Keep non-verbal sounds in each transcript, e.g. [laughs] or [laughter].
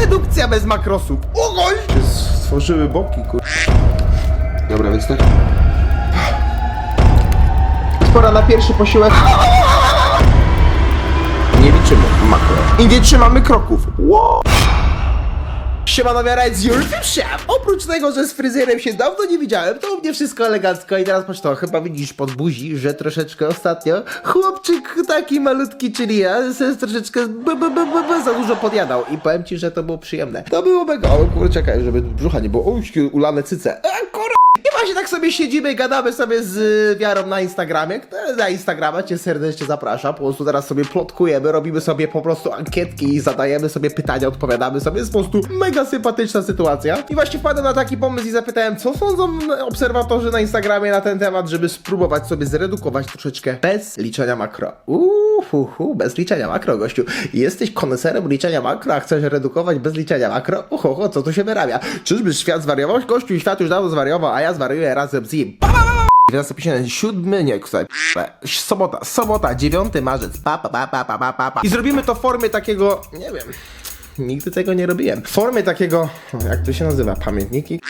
Redukcja bez makrosów. Oj! Stworzyły boki, kur... Dobra, więc tak. Pora na pierwszy posiłek. Nie liczymy makro. I nie trzymamy kroków. Wow. Siemano z European. Oprócz tego, że z fryzjerem się dawno nie widziałem, to u mnie wszystko elegancko i teraz patrz to, chyba widzisz pod buzi, że troszeczkę ostatnio chłopczyk taki malutki, czyli ja, se troszeczkę b, b, b, b, za dużo podjadał i powiem ci, że to było przyjemne. To było mega, o kurczę, czekaj, żeby brzucha nie było, o, ulane cyce. E, kur... Właśnie tak sobie siedzimy i gadamy sobie z Wiarą na Instagramie. Na Instagrama cię serdecznie zapraszam. Po prostu teraz sobie plotkujemy, robimy sobie po prostu ankietki i zadajemy sobie pytania, odpowiadamy sobie. Jest po prostu mega sympatyczna sytuacja. I właśnie wpadłem na taki pomysł i zapytałem, co sądzą obserwatorzy na Instagramie na ten temat, żeby spróbować sobie zredukować troszeczkę bez liczenia makro. Uuu, hu, hu, bez liczenia makro, gościu. Jesteś koneserem liczenia makro, a chcesz redukować bez liczenia makro? Uho, ho, co tu się wyrabia? Czyżby świat zwariował? Gościu, świat już dawno zwariował, a ja zwariuję razem z nim. Teraz napisane siódmy, nie, tutaj, sobota, sobota, 9 marzec, pa, pa, pa, pa, pa, pa, pa, pa. I zrobimy to w formie takiego, nie wiem, nigdy tego nie robiłem. W formie takiego, jak to się nazywa, pamiętniki?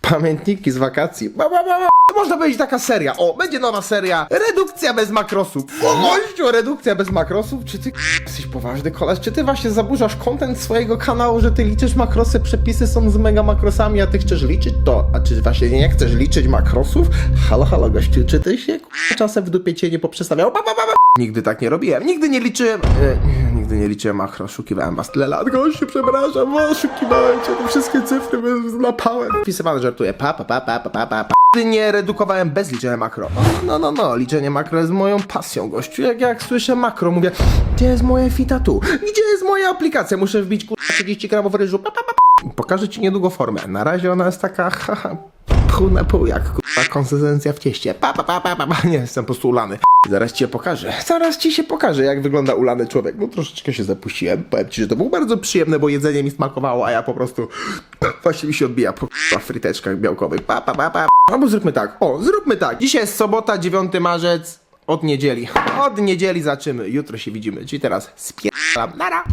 Pamiętniki z wakacji. Ba, ba, ba, ba. Można powiedzieć taka seria. O, będzie nowa seria. Redukcja bez makrosów. O, gościu, redukcja bez makrosów. Czy ty jesteś poważny koleś? Czy ty właśnie zaburzasz kontent swojego kanału, że ty liczysz makrosy, przepisy są z mega makrosami, a ty chcesz liczyć to? A czy właśnie nie chcesz liczyć makrosów? Halo, halo, gościu, czy ty się czasem w dupie cię nie poprzestawiał? Ba, ba, ba, ba. Nigdy tak nie robiłem. Nigdy nie liczyłem. E, nigdy nie liczyłem makro. Oszukiwałem was tyle lat. Gościu, przepraszam, bo oszukiwałem cię. Te wszystkie cyfry złapałem. Wpisywany żartuję. Pa, pa, pa, pa, pa, pa, pa. Nie redukowałem bez liczenia makro. No, no, no, no, liczenie makro jest moją pasją, gościu. Jak, jak słyszę makro, mówię, gdzie jest moje fitatu? Gdzie jest moja aplikacja? Muszę wbić kurwa 30 gramów ryżu. Pa, pa, pa. Pokażę ci niedługo formę. Na razie ona jest taka, haha, pół na pół, jak kurwa konsystencja w cieście. Pa, pa, pa, pa, pa, pa. Nie, jestem po prostu ulany. Zaraz ci pokażę. Zaraz ci się pokażę, jak wygląda ulany człowiek. No troszeczkę się zapuściłem. Powiem ci, że to było bardzo przyjemne, bo jedzenie mi smakowało, a ja po prostu [clears throat] właśnie mi się odbija po k***a fryteczkach białkowych. Pa, pa, pa, pa. Albo zróbmy tak. O, zróbmy tak. Dzisiaj jest sobota, 9 marzec. Od niedzieli. Od niedzieli zaczymy. Jutro się widzimy. Czyli teraz spieram. Nara.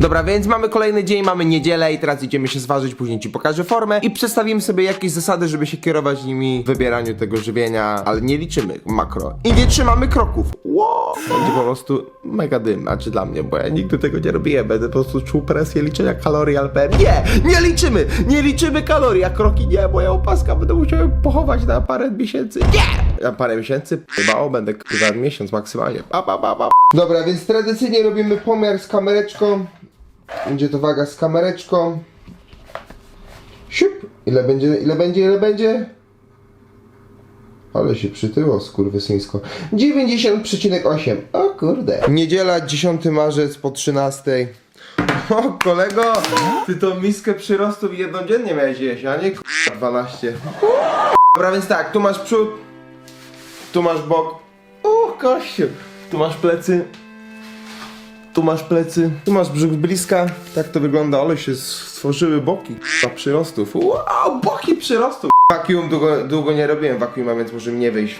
Dobra, więc mamy kolejny dzień, mamy niedzielę i teraz idziemy się zważyć, później ci pokażę formę i przedstawimy sobie jakieś zasady, żeby się kierować nimi w wybieraniu tego żywienia, ale nie liczymy makro. I nie trzymamy kroków. Wow, będzie po prostu mega dym, znaczy dla mnie, bo ja nigdy tego nie robiłem, będę po prostu czuł presję liczenia kalorii, ale nie, nie liczymy, nie liczymy kalorii, a kroki nie, moja opaska będę musiał pochować na parę miesięcy, nie! Na parę miesięcy, chyba będę za miesiąc maksymalnie, pa, pa, pa, pa. Dobra, więc tradycyjnie robimy pomiar z kamereczką. Będzie to waga z kamereczką. Siup! Ile będzie, ile będzie, ile będzie? Ale się przytyło, skurwysyńsko. 90,8. O kurde. Niedziela, 10 marzec po 13. O kolego, ty tą miskę przyrostów jednodziennie miałeś jeść, a nie k***a 12. Dobra, więc tak, tu masz przód, tu masz bok. Uch, kościół. Tu masz plecy. Tu masz plecy, tu masz brzuch z bliska. Tak to wygląda, ale się stworzyły boki k***a, przyrostów. Wow, boki przyrostów. Vacuum długo, długo nie robiłem vacuuma, więc może mi nie wyjść.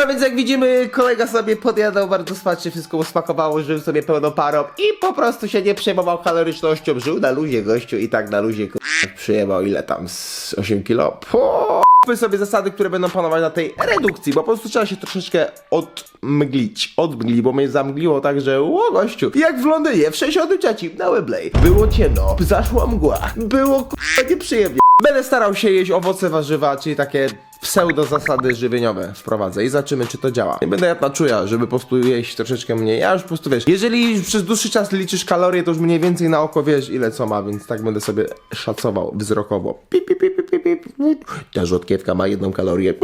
No więc jak widzimy, kolega sobie podjadał bardzo smacznie, wszystko smakowało, żył sobie pełną parą i po prostu się nie przejmował kalorycznością, żył na luzie gościu i tak na luzie k***a, przyjemał ile tam z 8 kilo. Po Kupmy sobie zasady, które będą panować na tej redukcji, bo po prostu trzeba się troszeczkę odmglić, odmglić, bo mnie zamgliło tak, że gościu, jak w Londynie w 63 na Wembley. Było ciemno, zaszła mgła, było k***a nieprzyjemnie. Będę starał się jeść owoce, warzywa, czyli takie pseudo zasady żywieniowe wprowadzę i zobaczymy, czy to działa. Nie będę jadł na czuja, żeby po prostu jeść troszeczkę mniej. Ja już po prostu wiesz, jeżeli przez dłuższy czas liczysz kalorie, to już mniej więcej na oko wiesz, ile co ma, więc tak będę sobie szacował wzrokowo. Pip, pip, pip, pip, pip. Ta rzodkiewka ma jedną kalorię.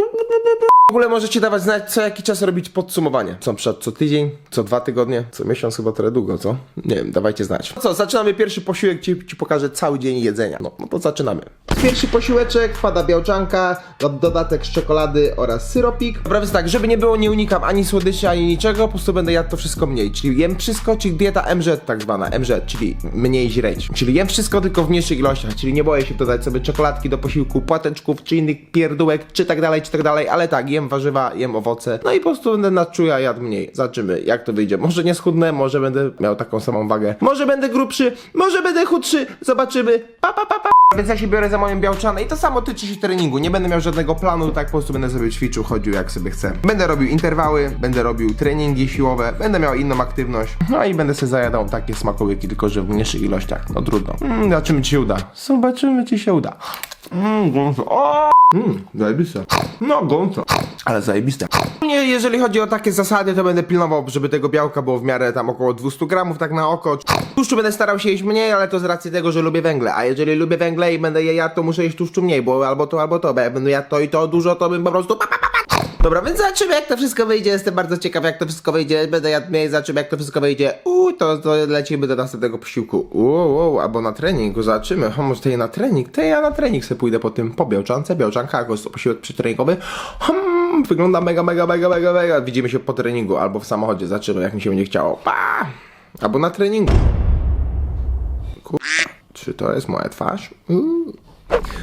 W ogóle możecie dawać znać, co jakiś czas robić podsumowanie. Co przykład co tydzień, co dwa tygodnie, co miesiąc chyba trochę długo, co? Nie wiem, dawajcie znać. No co, zaczynamy pierwszy posiłek, ci, ci pokażę cały dzień jedzenia. No, no to zaczynamy. Pierwszy posiłeczek, wpada białczanka, do- dodatek z czekolady oraz syropik. Więc tak, żeby nie było, nie unikam ani słodyczy, ani niczego, po prostu będę jadł to wszystko mniej. Czyli jem wszystko, czyli dieta MZ tak zwana, MZ, czyli mniej źreć. Czyli jem wszystko tylko w mniejszych ilościach, czyli nie boję się dodać sobie czekoladki do posiłku, płateczków, czy innych pierdółek, czy tak dalej, czy tak dalej, ale tak, jem jem warzywa, jem owoce, no i po prostu będę na czuja jadł mniej. Zobaczymy, jak to wyjdzie. Może nie schudnę, może będę miał taką samą wagę, może będę grubszy, może będę chudszy, zobaczymy. Pa, pa, pa, pa. Więc ja się biorę za moją białczanę i to samo tyczy się treningu. Nie będę miał żadnego planu, tak po prostu będę sobie ćwiczył, chodził jak sobie chcę. Będę robił interwały, będę robił treningi siłowe, będę miał inną aktywność, no i będę sobie zajadał takie smakołyki, tylko że w mniejszych ilościach. No trudno. Mm, zobaczymy, czy się uda. Zobaczymy, czy się uda. Mmm, gąso. O! Mmm, zajebiste. No, gąso. Ale zajebiste. Nie, jeżeli chodzi o takie zasady, to będę pilnował, żeby tego białka było w miarę tam około 200 gramów, tak na oko. Tłuszczu będę starał się jeść mniej, ale to z racji tego, że lubię węgle. A jeżeli lubię węgle i będę je jadł, to muszę jeść tłuszczu mniej, bo albo to, albo to. Bo jak będę jadł to i to dużo, to bym po prostu... Dobra, więc zobaczymy jak to wszystko wyjdzie. Jestem bardzo ciekaw jak to wszystko wyjdzie. Będę jadł mniej, zobaczymy jak to wszystko wyjdzie. Uuu, to, to lecimy do następnego posiłku. Uuu, uuu, albo na trening, zobaczymy. O, może tej na trening? Tej ja na trening sobie pójdę po tym po białczance. Białczanka jako posiłek przytreningowy. Hmm, wygląda mega, mega, mega, mega, mega. Widzimy się po treningu albo w samochodzie. Zobaczymy jak mi się będzie chciało. Pa! Albo na treningu. Kur... Czy to jest moja twarz?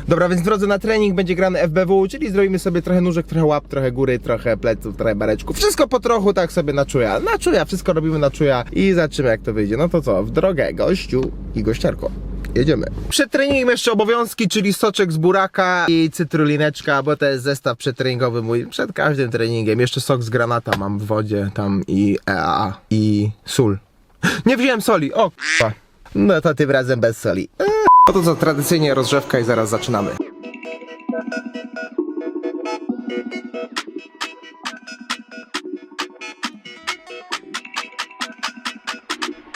Dobra, więc drodzy, na trening będzie grany FBW, czyli zrobimy sobie trochę nóżek, trochę łap, trochę góry, trochę pleców, trochę bareczków. Wszystko po trochu, tak sobie na czuja. Na czuja, wszystko robimy na czuja i zobaczymy jak to wyjdzie. No to co, w drogę, gościu i gościarko. Jedziemy. Przed treningiem jeszcze obowiązki, czyli soczek z buraka i cytrulineczka, bo to jest zestaw przedtreningowy mój przed każdym treningiem. Jeszcze sok z granata mam w wodzie tam i EAA i sól. Nie wziąłem soli, o k***a. No to tym razem bez soli. Eee. No to co, tradycyjnie rozgrzewka i zaraz zaczynamy.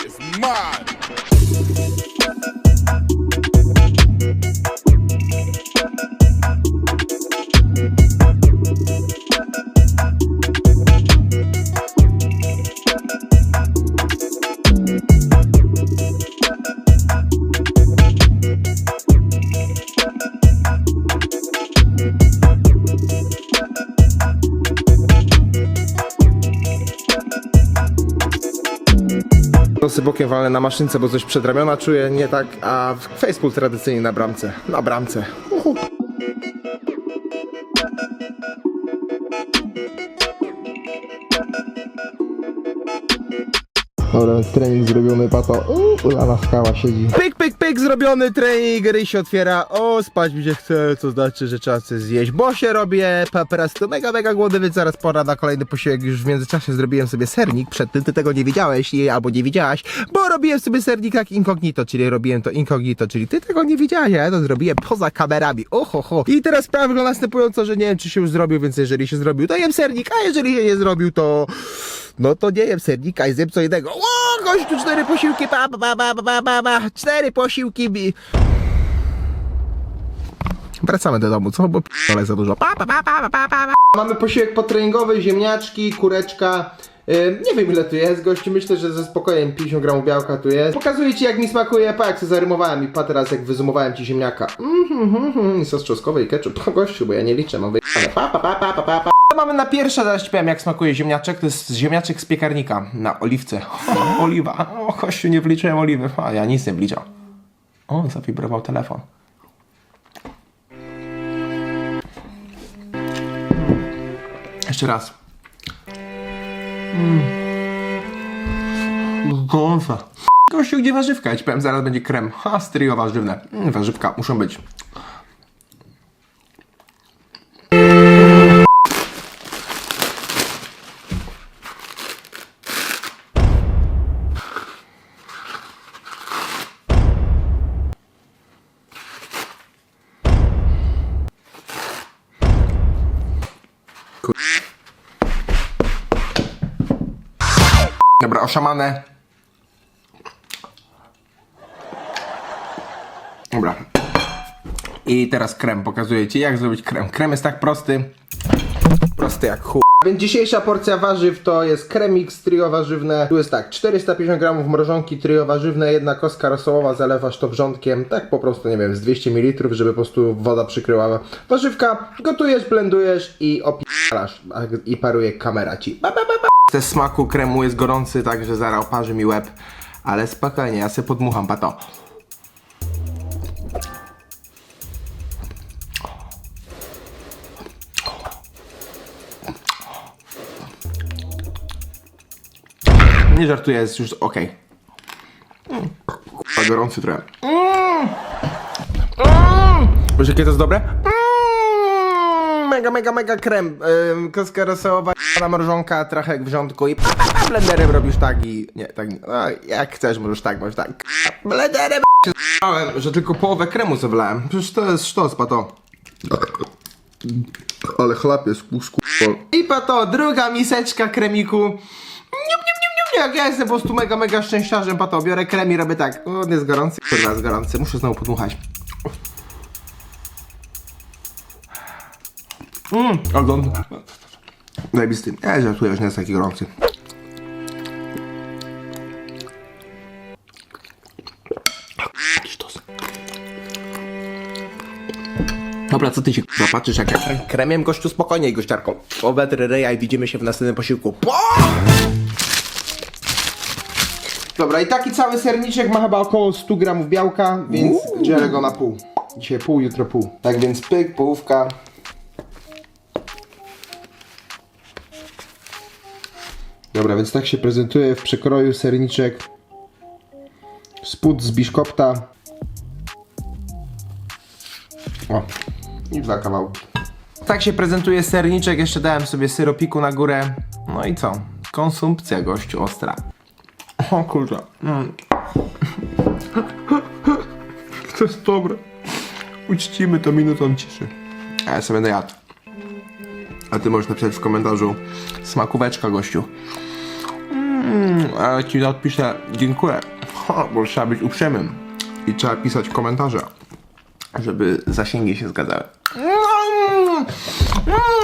It's mine. Nosy bokiem walę na maszynce, bo coś przedramiona czuję, nie tak, a w Facebook tradycyjnie na bramce. Na bramce. Uhu. Dobra, trening zrobiony, pato. Uuu, Lana skała siedzi. Pyk, pyk, zrobiony trening, ryj się otwiera. O, spać mi się chce, co znaczy, że trzeba coś zjeść, bo się robię po prostu mega, mega głodny, więc zaraz pora na kolejny posiłek. Już w międzyczasie zrobiłem sobie sernik, przed tym ty tego nie wiedziałeś albo nie widziałaś, bo robiłem sobie sernik jak incognito, czyli robiłem to incognito, czyli ty tego nie widziałaś, a ja to zrobiłem poza kamerami. Oho, ho. I teraz sprawa wygląda następująco, że nie wiem, czy się już zrobił, więc jeżeli się zrobił, to jem sernik, a jeżeli się nie zrobił, to... No to nie jem sernika i zjem co innego. O, gościu, cztery posiłki, pa, pa, pa, pa, pa, pa, pa, cztery posiłki. bi- Wracamy do domu, co? Bo ale za dużo. Pa, pa, pa, pa, pa, pa, pa. Mamy posiłek potreningowy, ziemniaczki, kureczka. Nie wiem ile tu jest, gościu, myślę, że ze spokojem 50 gramów białka tu jest. Pokazuję ci jak mi smakuje, pa jak sobie zarymowałem i pa teraz jak wyzumowałem ci ziemniaka. Mhm, mhm, mhm, i sos czosnkowy i ketchup. Po gościu, bo ja nie liczę, mam wyjechane. Pa, pa, pa, pa, pa, pa, pa. Mamy na pierwsze, zaraz ci powiem jak smakuje ziemniaczek, to jest ziemniaczek z piekarnika na oliwce. O, [laughs] oliwa, o gościu, nie wliczyłem oliwy, a ja nic nie wliczał. O, zawibrował telefon. Jeszcze raz. Mm. Gąsa. Gościu, gdzie warzywka? Ja ci powiem, zaraz będzie krem. Ha, stryjo warzywne. Mm, warzywka muszą być. Dobra, oszamane. Dobra. I teraz krem. Pokazuję Ci, jak zrobić krem. Krem jest tak prosty. Prosty jak chuj. Więc dzisiejsza porcja warzyw to jest kremik trio warzywne. Tu jest tak, 450 gramów mrożonki trio warzywne, jedna kostka rosołowa, zalewasz to wrzątkiem, tak po prostu, nie wiem, z 200 ml, żeby po prostu woda przykryła warzywka. Gotujesz, blendujesz i opalasz. I paruje kamera Ci. Ba, ba, ba. Te smaku kremu jest gorący, także zaraz oparzy mi łeb. Ale spokojnie, ja sobie podmucham pa to. Nie żartuję, jest już ok. Mm. Gorący trochę. Mm. Mm. Wiesz, jakie to jest dobre? Mega, mega, mega krem. Ym, Kostka rosołowa, na mrożonka, trochę wrzątku i pa, pa, pa, blenderem robisz tak i... Nie, tak nie. A, jak chcesz, możesz tak, możesz tak. Blenderem się że tylko połowę kremu sobie wlałem. Przecież to jest sztos, pato. Ale chlap jest kurwa. I pato, druga miseczka kremiku. Nium, jak ja jestem po prostu mega, mega szczęściarzem, pato, biorę krem i robię tak. O, jest gorący, kurwa, jest gorący, muszę znowu podmuchać. Mmm, ogląd. Zajebisty. Ja żartuję, że nie jest taki gorący. Dobra, co ty się k***a patrzysz jak ja kremiem gościu spokojniej gościarką. O wetry ryja i widzimy się w następnym posiłku. Po! Dobra, i taki cały serniczek ma chyba około 100 gramów białka, więc dzielę go na pół. Dzisiaj pół, jutro pół. Tak więc pyk, połówka. Dobra, więc tak się prezentuje w przekroju serniczek. Spód z biszkopta. O, i dwa kawałki. Tak się prezentuje serniczek, jeszcze dałem sobie syropiku na górę. No i co? Konsumpcja gościu ostra. O kurczę. Mm. [laughs] To jest dobre. Uczcimy to minutą ciszy. A ja sobie będę jadł. A ty możesz napisać w komentarzu smakóweczka gościu. Mm, a ja ci odpiszę dziękuję. Ha, bo trzeba być uprzejmym. I trzeba pisać komentarze żeby zasięgi się zgadzały. Mm,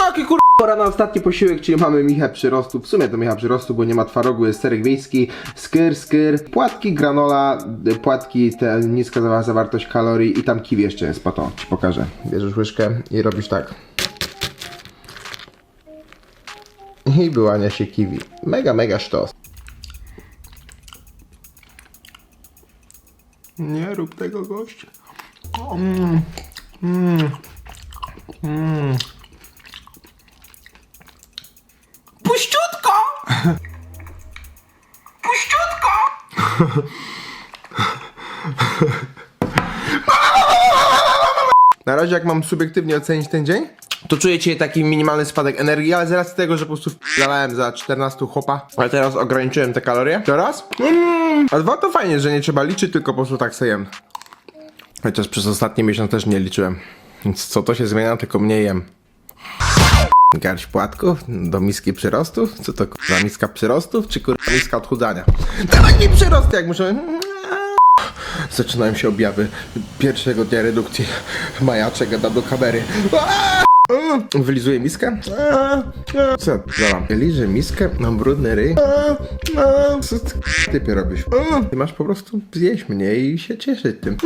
Jaki kur... Pora na ostatni posiłek, czyli mamy michę przyrostu. W sumie to micha przyrostu, bo nie ma twarogu, jest serek wiejski, skyr, skyr, płatki granola, y, płatki, te niska zawa- zawartość kalorii i tam kiwi jeszcze jest, po to ci pokażę. Bierzesz łyżkę i robisz tak. I wyłania się kiwi. Mega, mega sztos. Nie rób tego gościa. Mm. Mm. Mm. Puściutko! [laughs] Puściutko! Na razie jak mam subiektywnie ocenić ten dzień, to czuję taki minimalny spadek energii, ale z racji tego, że po prostu wdalałem za 14 chłopa, ale teraz ograniczyłem te kalorie. Teraz? Mm. A dwa to fajnie, że nie trzeba liczyć, tylko po prostu tak sobie jem. Chociaż przez ostatni miesiąc też nie liczyłem. Więc co to się zmienia, tylko mniej jem. Garść płatków do miski przyrostów? Co to kurwa miska przyrostów, czy kurwa miska odchudzania? Dawaj mi przyrosty, jak muszę... Zaczynają się objawy pierwszego dnia redukcji. Majaczek gada do kamery. Wylizuję miskę? Co? Dobra. Liżę miskę, mam brudny ryj. Co ty typie robisz? Ty masz po prostu zjeść mnie i się cieszyć tym.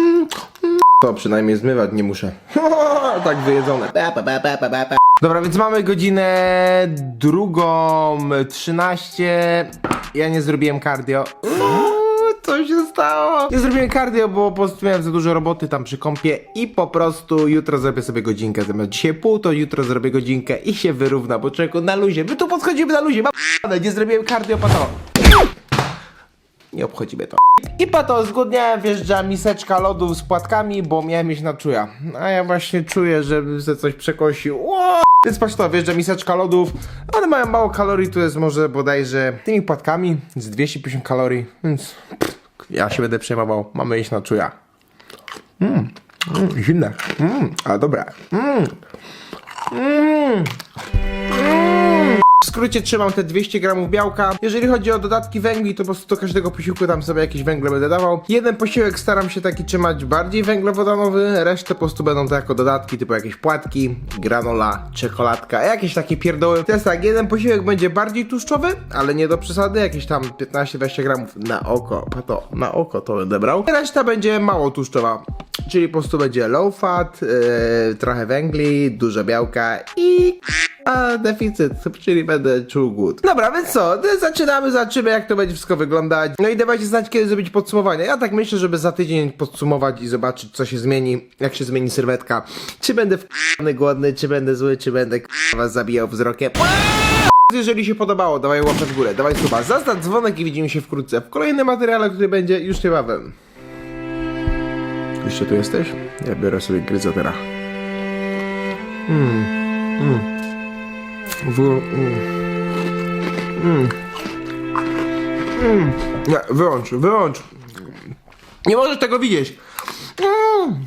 To przynajmniej zmywać nie muszę. [laughs] tak wyjedzone. Dobra, więc mamy godzinę drugą, 13. Ja nie zrobiłem cardio. Co się stało? Nie zrobiłem cardio, bo po prostu miałem za dużo roboty tam przy kąpie i po prostu jutro zrobię sobie godzinkę. Zamiast dzisiaj pół, to jutro zrobię godzinkę i się wyrówna, bo człowieku na luzie. My tu podchodzimy na luzie. Mam nie zrobiłem cardio, pato. Nie obchodzi mnie to. I po to zgodniałem, wjeżdża miseczka lodów z płatkami, bo miałem iść na czuja. A ja właśnie czuję, żeby ze coś przekosił. Ło! Więc patrz to, wjeżdża miseczka lodów. One mają mało kalorii, tu jest może bodajże tymi płatkami z 250 kalorii, więc pff, ja się będę przejmował. Mamy iść na czuja. Mmm, mm, zimne. Mmm, ale dobre. Mmm. Mmm. W skrócie trzymam te 200 gramów białka. Jeżeli chodzi o dodatki węgli, to po prostu do każdego posiłku tam sobie jakieś węgle będę dawał. Jeden posiłek staram się taki trzymać bardziej węglowodanowy, resztę po prostu będą to jako dodatki, typu jakieś płatki, granola, czekoladka, jakieś takie pierdoły. Jest tak, jeden posiłek będzie bardziej tłuszczowy, ale nie do przesady, jakieś tam 15-20 gramów na oko, to na oko to będę brał. Reszta będzie mało tłuszczowa. Czyli po prostu będzie low fat, yy, trochę węgli, dużo białka i a deficyt, czyli będę czuł głód. Dobra, więc co, to zaczynamy, zobaczymy jak to będzie wszystko wyglądać. No i dawajcie znać kiedy zrobić podsumowanie. Ja tak myślę, żeby za tydzień podsumować i zobaczyć co się zmieni, jak się zmieni sylwetka. Czy będę wkurwany, głodny, czy będę zły, czy będę was zabijał wzrokiem. Jeżeli się podobało, dawaj łapę w górę, dawaj suba, zaznacz dzwonek i widzimy się wkrótce w kolejnym materiale, który będzie już niebawem. Jeszcze tu jesteś? Ja biorę sobie gryzotera. Mm. Mm. W... Mm. Mm. Mm. Nie, wyłącz, wyłącz. Nie możesz tego widzieć. Mm.